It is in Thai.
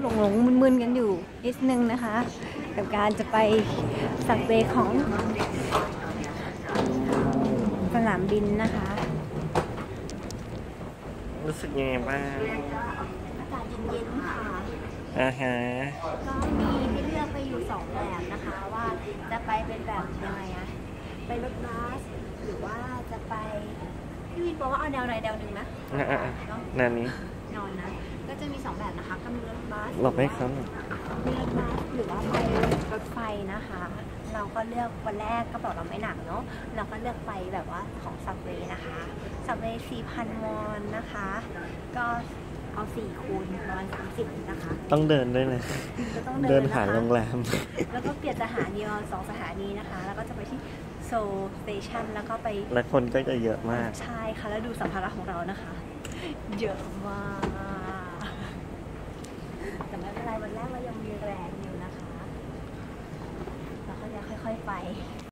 หลงหลงๆมึนๆกันอยู่นิดนึงนะคะ กับการจะไปสักเบย์ของสนามบินนะคะ รู้สึกยังไงบ้างอากาศเย็นๆค่ะอ่าฮะก็มีให้เลือกไปอยู่สองแบบนะคะ ว่าจะไปเป็นแบบยังไงอะไปรถบัสหรือว่าจะไปพี่วินบอกว่าเอาแนวไหนแนวหนึ่งนะอะอะอะเนาะนานี้นอนนะ ก็จะมีสองแบบนะคะก็มีรถบัสหลบให้เขาหน่อยมีรถบัสหรือว่าไปรถไฟนะคะ เราก็เลือกวันแรกกระเป๋าเราไม่หนักเนาะเราก็เลือกไปแบบว่าของซับเวย์นะคะซับเวย์4,000วอนนะคะ ก็เอา4คูณประมาณ30นะคะ ต้องเดินด้วยนะก็ต้องเดิเดินนหานะคะโรงแรม แล้วก็เปลี่ยนสถานีประมาณสองสถานีนะคะ แล้วก็จะไปที่โซลสเตชันแล้วก็ไปและคนก็จะเยอะมาก ใช่ค่ะ แล้วดูสัมภาระของเรานะคะ เยอะมาก แต่ไม่เป็นไรวันแรกเรายังมีแรง